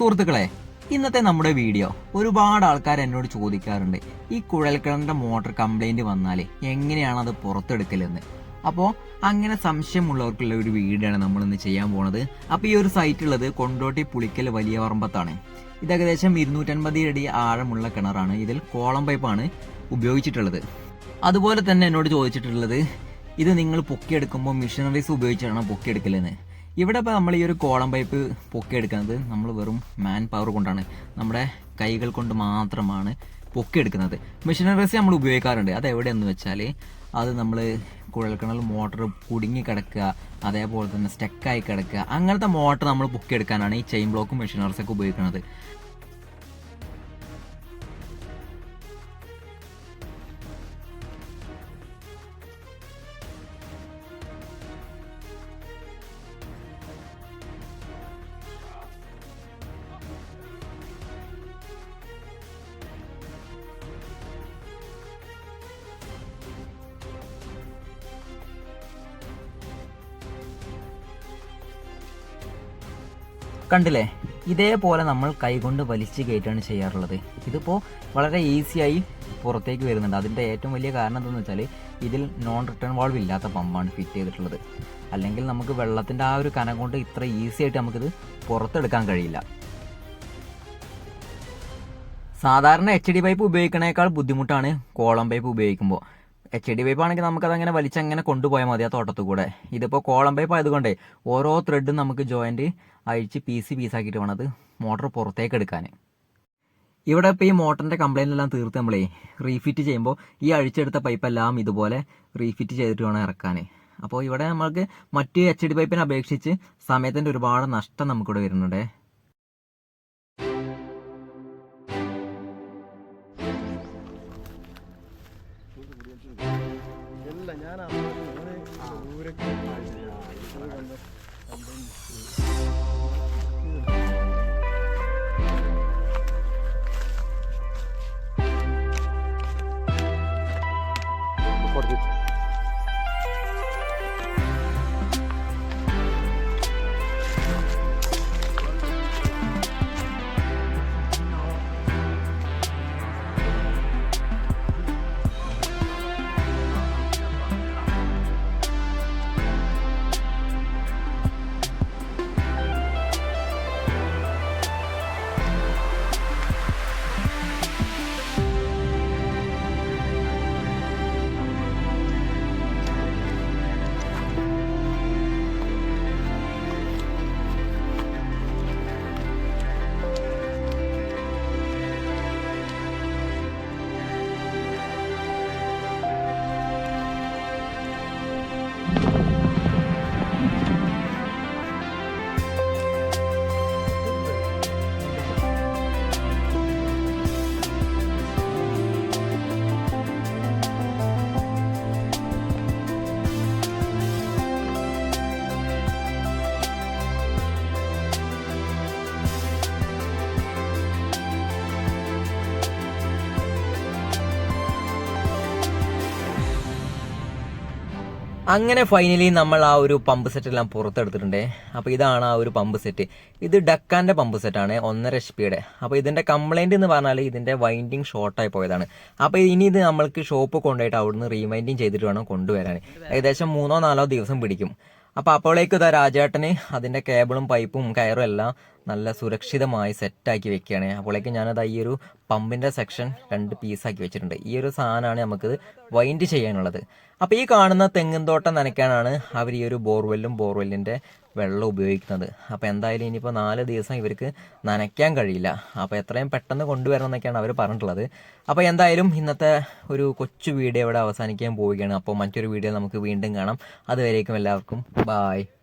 സുഹൃത്തുക്കളെ ഇന്നത്തെ നമ്മുടെ വീഡിയോ ഒരുപാട് ആൾക്കാർ എന്നോട് ചോദിക്കാറുണ്ട് ഈ കുഴൽക്കിണറിന്റെ മോട്ടർ കംപ്ലൈന്റ് വന്നാൽ എങ്ങനെയാണ് അത് പുറത്തെടുക്കലെന്ന്. അപ്പോൾ അങ്ങനെ സംശയമുള്ളവർക്കുള്ള ഒരു വീഡിയോ നമ്മൾ ഇന്ന് ചെയ്യാൻ പോണത്. അപ്പോൾ ഈ ഒരു സൈറ്റ് ഉള്ളത് കൊണ്ടോട്ടി പുളിക്കൽ വലിയ പറമ്പത്താണ്. ഇത് ഏകദേശം ഇരുന്നൂറ്റൻപത് അടി ആഴമുള്ള കിണറാണ്. ഇതിൽ കോളം പൈപ്പാണ് ഉപയോഗിച്ചിട്ടുള്ളത്. അതുപോലെ തന്നെ എന്നോട് ചോദിച്ചിട്ടുള്ളത് ഇത് നിങ്ങൾ പൊക്കിയെടുക്കുമ്പോൾ മിഷനറീസ് ഉപയോഗിച്ചാണ് പൊക്കിയെടുക്കലെന്ന്. ഇവിടെ ഇപ്പോൾ നമ്മൾ ഈ ഒരു കോളം പൈപ്പ് പൊക്കിയെടുക്കുന്നത് നമ്മൾ വെറും മാൻ പവർ കൊണ്ടാണ്. നമ്മുടെ കൈകൾ കൊണ്ട് മാത്രമാണ് പൊക്കിയെടുക്കുന്നത്. മെഷീനറീസ് നമ്മൾ ഉപയോഗിക്കാറുണ്ട്. അത് എവിടെയെന്ന് വെച്ചാൽ അത് നമ്മൾ കുഴൽക്കിണൽ മോട്ടർ കുടുങ്ങി കിടക്കുക അതേപോലെ തന്നെ സ്റ്റക്കായി കിടക്കുക അങ്ങനത്തെ മോട്ടർ നമ്മൾ പൊക്കിയെടുക്കാനാണ് ഈ ചെയിൻ ബ്ലോക്കും മെഷീനറീസൊക്കെ ഉപയോഗിക്കുന്നത്. കണ്ടില്ലേ? ഇതേപോലെ നമ്മൾ കൈകൊണ്ട് വലിച്ച് കയറ്റാണ് ചെയ്യാറുള്ളത്. ഇതിപ്പോൾ വളരെ ഈസിയായി പുറത്തേക്ക് വരുന്നുണ്ട്. അതിന്റെ ഏറ്റവും വലിയ കാരണം എന്താണെന്ന് വെച്ചാൽ ഇതിൽ നോൺ റിട്ടേൺ വാൾവ് ഇല്ലാത്ത പമ്പാണ് ഫിറ്റ് ചെയ്തിട്ടുള്ളത്. അല്ലെങ്കിൽ നമുക്ക് വെള്ളത്തിന്റെ ആ ഒരു കനം കൊണ്ട് ഇത്ര ഈസി ആയിട്ട് നമുക്കിത് പുറത്തെടുക്കാൻ കഴിയില്ല. സാധാരണ എച്ച് ഡി പൈപ്പ് ഉപയോഗിക്കണേക്കാൾ ബുദ്ധിമുട്ടാണ് കോളം പൈപ്പ് ഉപയോഗിക്കുമ്പോൾ എച്ച് ഡി ആണെങ്കിൽ നമുക്കത് അങ്ങനെ വലിച്ചങ്ങനെ കൊണ്ടുപോയാൽ മതി ആ തോട്ടത്തിൽ കൂടെ ഇതിപ്പോൾ കോളം പൈപ്പ് ആയതുകൊണ്ട് ഓരോ ത്രെഡും നമുക്ക് ജോയിന്റ് അഴിച്ച് പീസ് പീസാക്കിയിട്ട് വേണം അത് മോട്ടർ പുറത്തേക്ക് എടുക്കാൻ. ഇവിടെ ഇപ്പോൾ ഈ മോട്ടറിന്റെ കംപ്ലൈന്റ് എല്ലാം തീർത്ത് നമ്മളേ റീഫിറ്റ് ചെയ്യുമ്പോൾ ഈ അഴിച്ചെടുത്ത പൈപ്പെല്ലാം ഇതുപോലെ റീഫിറ്റ് ചെയ്തിട്ട് വേണം ഇറക്കാൻ. അപ്പോൾ ഇവിടെ നമ്മൾക്ക് മറ്റ് എച്ച് ഡി പൈപ്പിനെ അപേക്ഷിച്ച് സമയത്തിന്റെ ഒരുപാട് നഷ്ടം നമുക്കിവിടെ വരുന്നുണ്ട്. ഇല്ല ഞാൻ അവിടെ ദൂരക്ക് അങ്ങനെ ഫൈനലി നമ്മൾ ആ ഒരു പമ്പ് സെറ്റ് എല്ലാം പുറത്തെടുത്തിട്ടുണ്ട്. അപ്പോൾ ഇതാണ് ആ ഒരു പമ്പ് സെറ്റ് ഇത് ഡക്കാന്റെ പമ്പ് സെറ്റാണ് ഒന്നര എച്ച് പിയുടെ അപ്പോൾ ഇതിന്റെ കംപ്ലൈന്റ് എന്ന് പറഞ്ഞാൽ ഇതിന്റെ വൈൻഡിങ് ഷോർട്ടായി പോയതാണ്. അപ്പോൾ ഇനി ഇത് നമ്മൾക്ക് ഷോപ്പ് കൊണ്ടുപോയിട്ട് അവിടുന്ന് റീവൈൻഡിങ് ചെയ്തിട്ട് വേണം കൊണ്ടുവരാൻ. ഏകദേശം മൂന്നോ നാലോ ദിവസം പിടിക്കും. അപ്പോൾ അപ്പോഴേക്കും ഇതാ രാജേട്ടന് അതിന്റെ കേബിളും പൈപ്പും കയറും എല്ലാം നല്ല സുരക്ഷിതമായി സെറ്റാക്കി വെക്കുകയാണ്. അപ്പോഴേക്കും ഞാനത് ഈ ഒരു പമ്പിന്റെ സെക്ഷൻ രണ്ട് പീസാക്കി വെച്ചിട്ടുണ്ട്. ഈ ഒരു സാധനമാണ് നമുക്ക് വൈൻഡ് ചെയ്യാനുള്ളത്. അപ്പോൾ ഈ കാണുന്ന തെങ്ങിൻ തോട്ടം നനയ്ക്കാനാണ് അവർ ഈ ഒരു ബോർവെല്ലും ബോർവെല്ലിന്റെ വെള്ളം ഉപയോഗിക്കുന്നത്. അപ്പോൾ എന്തായാലും ഇനിയിപ്പോൾ നാല് ദിവസം ഇവർക്ക് നനയ്ക്കാൻ കഴിയില്ല. അപ്പോൾ എത്രയും പെട്ടെന്ന് കൊണ്ടുവരണം എന്നൊക്കെയാണ് അവർ പറഞ്ഞിട്ടുള്ളത്. അപ്പോൾ എന്തായാലും ഇന്നത്തെ ഒരു കൊച്ചു വീഡിയോ ഇവിടെ അവസാനിക്കാൻ പോവുകയാണ്. അപ്പോൾ മറ്റൊരു വീഡിയോ നമുക്ക് വീണ്ടും കാണാം. അതുവരേക്കും എല്ലാവർക്കും. ബായ്